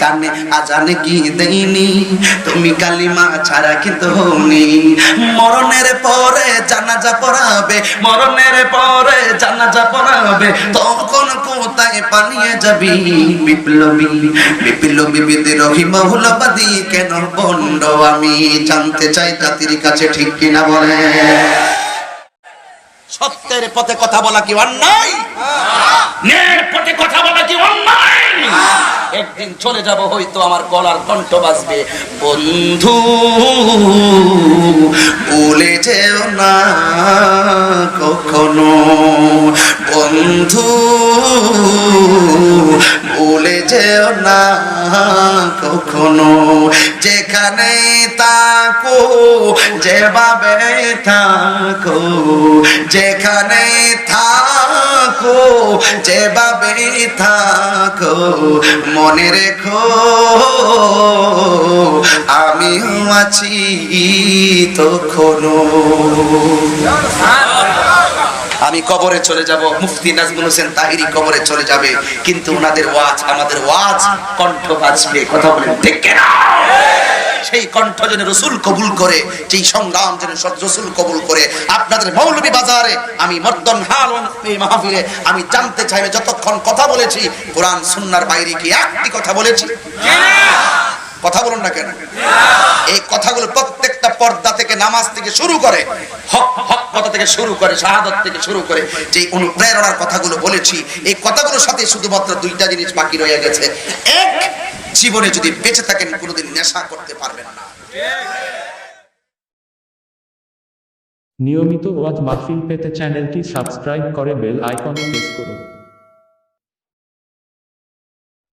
কানে আজান কি দেইনি? তুমি কালিমা ছাড়া কিন্তু হওনি। মরণের পরে জানাজা পড়াবে মরণের পরে জানাজা পড়াবে তখন কোথায় পালিয়ে যাবি? বিপ্লবী বিপ্লবী বিদ্রোহী মহুলবাদী কেন বন্ড আমি জানতে চাই জাতির কাছে ঠিক কিনা বলে। সত্যের পথে কথা বলা কি অন্যায়? ন্যায়ের পথে কথা বলা কি অন্যায় একদিন চলে যাব, হয়তো আমার গলার কণ্ঠ বাজবে। বন্ধু বলে যেও না কখনো। বন্ধু বলে যেও না কখনো। যেখানে তাকো যেভাবে থাকো, যেখানে থাকো, যেভাবে থাকো, মনে রেখো, আমিও আছি তখনও আমি কবরে চলে যাব, মুফতি নাজমুল হোসেন তাহিরি কবরে চলে যাবে, কিন্তু ওনাদের ওয়াজ, আমাদের ওয়াজ কণ্ঠ বাজবে, কথা বলেন, ঠিক কিনা? সেই কণ্ঠ যেন রসুল কবুল করে, সেই সংগ্রাম যেন রসুল কবুল করে। আপনাদের মৌলবী বাজারে আমি মর্দন হাল এই মাহফিলে আমি জানতে চাইবে যতক্ষণ কথা বলেছি, কোরআন সুন্নার বাইরে কি একটি কথা বলেছি? কথা বলুন না কেন? এই কথাগুলো প্রত্যেকটা পর্দা থেকে নামাজ থেকে শুরু করে থেকে শুরু করে, শাহাদত থেকে শুরু করে, যে অনুপ্রেরণার কথাগুলো বলেছি, এই কথাগুলোর সাথে শুধুমাত্র দুইটা জিনিস বাকি রয়ে গেছে। এক জীবনে যদি বেঁচে থাকেন, কোনোদিন নেশা করতে পারবেন না। নিয়মিত ওয়াজ মাহফিল পেতে চ্যানেলটি সাবস্ক্রাইব করে বেল আইকনে প্রেস করুন।